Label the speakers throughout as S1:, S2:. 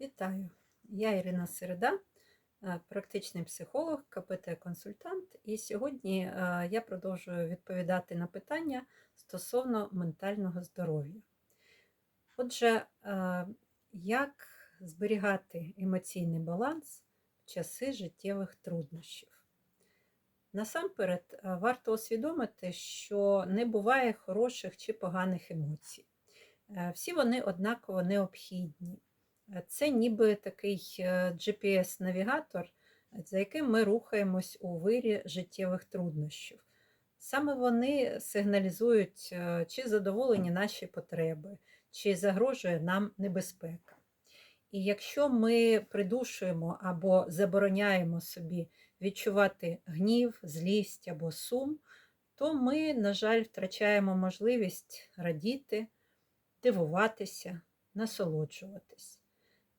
S1: Вітаю! Я Ірина Середа, е, практичний психолог, КПТ-консультант, і сьогодні е, я продовжую відповідати на питання стосовно ментального здоров'я. Отже, е, як зберігати емоційний баланс в часи життєвих труднощів? Насамперед, варто усвідомити, що не буває хороших чи поганих емоцій. Всі вони однаково необхідні. Е, Це ніби такий е, GPS-навігатор, за яким ми рухаємось у вирі життєвих труднощів. Саме вони сигналізують, е, чи задоволені наші потреби, чи загрожує нам небезпека. І якщо ми придушуємо або забороняємо собі відчувати гнів, злість або сум, то ми, на жаль, втрачаємо можливість радіти, дивуватися, насолоджуватись.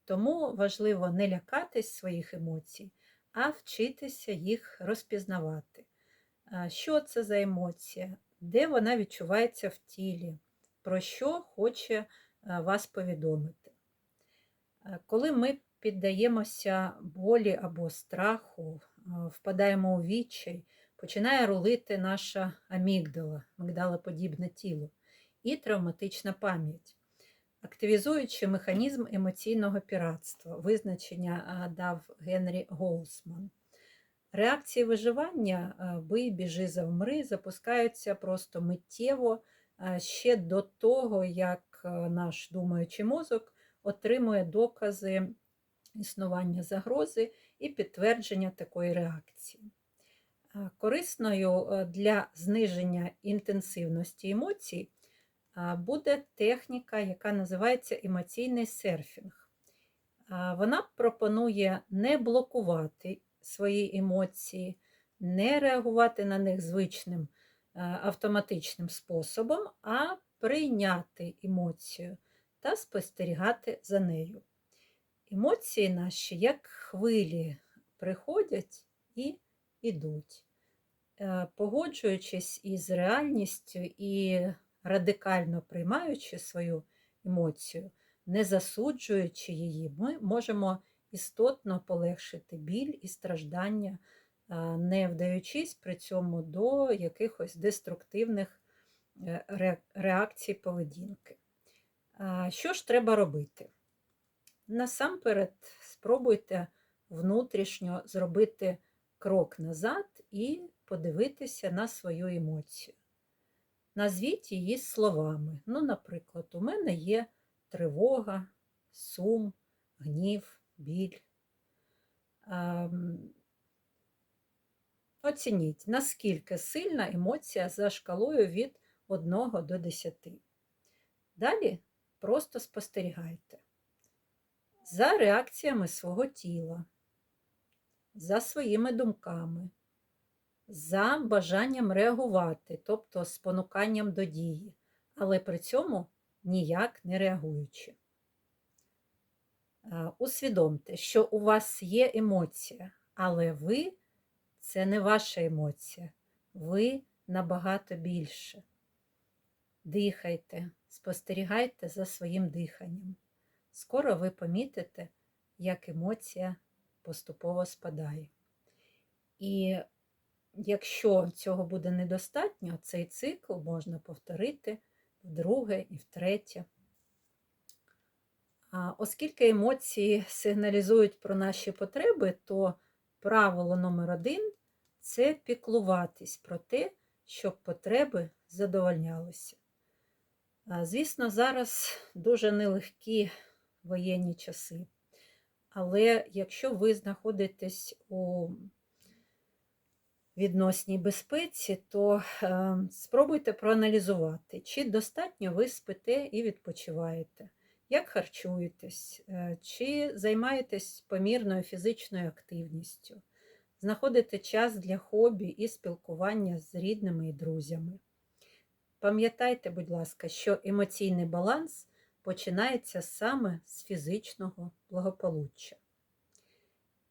S1: Тому важливо не лякатись своїх емоцій, а вчитися їх розпізнавати. Що це за емоція? Де вона відчувається в тілі? Про що хоче вас повідомити? Коли ми піддаємося болі або страху, впадаємо у відчай, починає рулити наша амігдала, мигдалоподібне тіло, і травматична пам'ять активізуючи механізм емоційного піратства, визначення дав Генрі Голсман. Реакції виживання бий, біжи, завмри запускаються просто миттєво ще до того, як наш думаючий мозок отримує докази існування загрози і підтвердження такої реакції. Корисною для зниження інтенсивності емоцій буде техніка, яка називається емоційний серфінг. Вона пропонує не блокувати свої емоції, не реагувати на них звичним автоматичним способом, а прийняти емоцію та спостерігати за нею. Емоції наші, як хвилі, приходять і йдуть. Е, Погоджуючись із реальністю і радикально приймаючи свою емоцію, не засуджуючи її, ми можемо істотно полегшити біль і страждання, не вдаючись при цьому до якихось деструктивних е, реакцій поведінки. Що ж треба робити? Насамперед, спробуйте внутрішньо зробити крок назад і подивитися на свою емоцію. Назвіть її словами. Ну, наприклад, у мене є тривога, сум, гнів, біль. Ем, Оцініть, наскільки сильна емоція за шкалою від 1 до 10. Далі просто спостерігайте за реакціями свого тіла, за своїми думками, за бажанням реагувати, тобто спонуканням до дії, але при цьому ніяк не реагуючи. Е, Усвідомте, що у вас є емоція, але ви це не ваша емоція, ви набагато більше. Дихайте, спостерігайте за своїм диханням. Скоро ви помітите, як емоція поступово спадає. І якщо цього буде недостатньо, цей цикл можна повторити вдруге і втретє. Оскільки емоції сигналізують про наші потреби, то правило номер один це піклуватись про те, щоб потреби задовольнялися. Звісно, зараз дуже нелегкі воєнні часи. Але якщо ви знаходитесь у відносній безпеці, то е, спробуйте проаналізувати, чи достатньо ви спите і відпочиваєте, як харчуєтесь, е, чи займаєтесь помірною фізичною активністю, знаходите час для хобі і спілкування з рідними і друзями. Пам'ятайте, будь ласка, що емоційний баланс починається саме з фізичного благополуччя.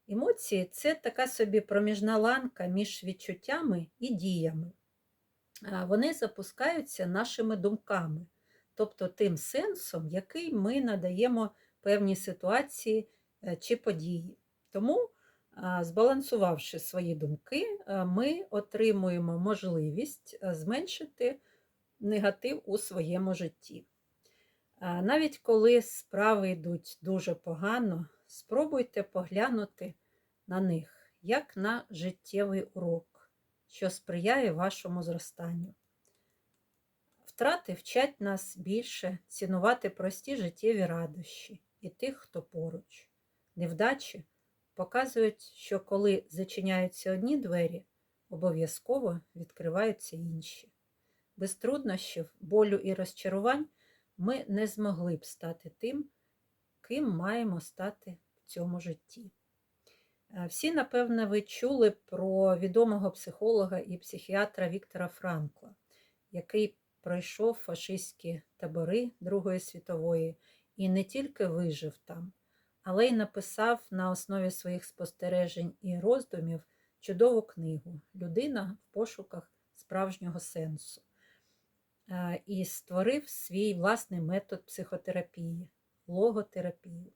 S1: Емоції це така собі проміжна ланка між відчуттями і діями. Вони запускаються нашими думками, тобто тим сенсом, який ми надаємо певні ситуації е, чи події. Тому, збалансувавши свої думки, ми отримуємо можливість зменшити негатив у своєму житті. Навіть коли справи йдуть дуже погано, спробуйте поглянути на них як на життєвий урок, що сприяє вашому зростанню. Втрати вчать нас більше цінувати прості життєві радощі і тих, хто поруч. Невдачі показують, що коли зачиняються одні двері, обов'язково відкриваються інші. Без труднощів, болю і розчарувань ми не змогли б стати тим, ким маємо стати в цьому житті. Е, Всі, напевне, ви чули про відомого психолога і психіатра Віктора Франкла, який пройшов фашистські табори Другої світової і не тільки вижив там, але й написав на основі своїх спостережень і роздумів чудову книгу Людина в пошуках справжнього сенсу. Е, І створив свій власний метод психотерапії логотерапію.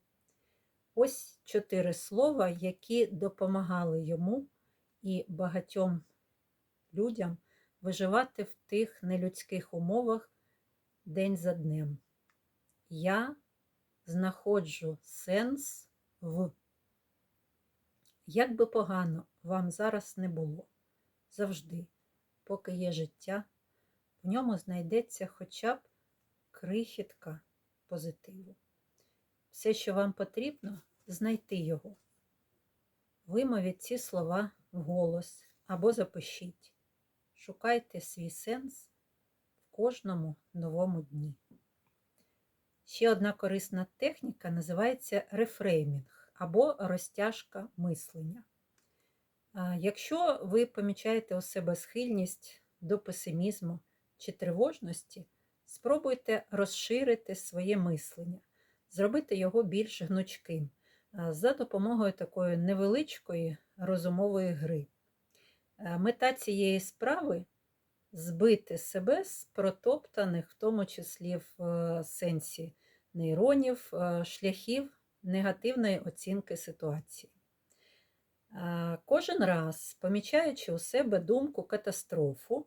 S1: Ось чотири слова, які допомагали йому і багатьом людям виживати в тих нелюдських умовах день за днем. Я знаходжу сенс в. Як би погано вам зараз не було, завжди, поки є життя, в ньому знайдеться хоча б крихітка позитиву. Все, що вам потрібно, знайти його. Вимовіть ці слова вголос або запишіть. Шукайте свій сенс в кожному новому дні. Ще одна корисна техніка називається рефреймінг або розтяжка мислення. Якщо ви помічаєте у себе схильність до песимізму чи тривожності, спробуйте розширити своє мислення, зробити його більш гнучким за допомогою такої невеличкої розумової гри. Е, Мета цієї справи збити себе з протоптаних, в тому числі в е, сенсі нейронів, е, шляхів негативної оцінки ситуації. Е, Кожен раз, помічаючи у себе думку катастрофу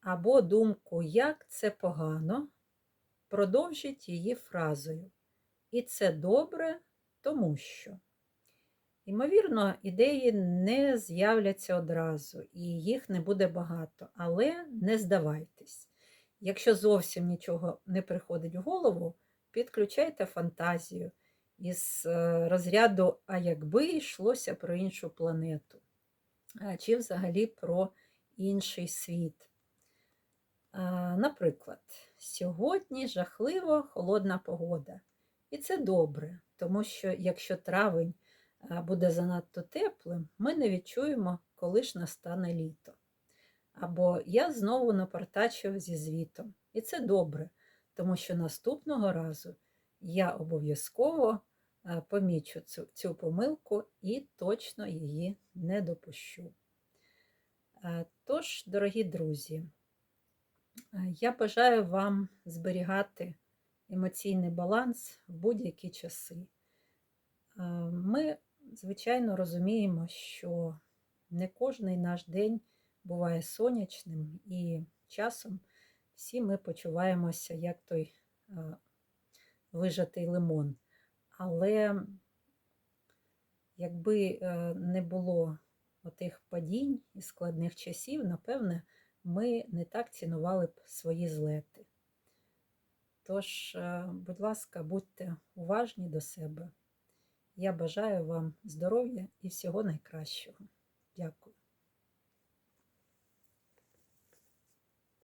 S1: або думку, як це погано, продовжіть її фразою. І це добре, тому що. Ймовірно, ідеї не з'являться одразу, і їх не буде багато, але не здавайтесь. Якщо зовсім нічого не приходить в голову, підключайте фантазію із е, розряду, а якби йшлося про іншу планету, чи взагалі про інший світ. Наприклад, сьогодні жахливо холодна погода. І це добре, тому що якщо травень буде занадто теплим, ми не відчуємо, коли ж настане літо. Або я знову напортачив зі звітом. І це добре, тому що наступного разу я обов'язково помічу цю, цю помилку і точно її не допущу. Тож, дорогі друзі, я бажаю вам зберігати емоційний баланс в будь-які часи. Ми, звичайно, розуміємо, що не кожний наш день буває сонячним, і часом всі ми почуваємося як той вижатий лимон. Але якби е, не було отих падінь і складних часів, напевне, ми не так цінували б свої злети. Тож, е, будь ласка, будьте уважні до себе. Я бажаю вам здоров'я і всього найкращого. Дякую.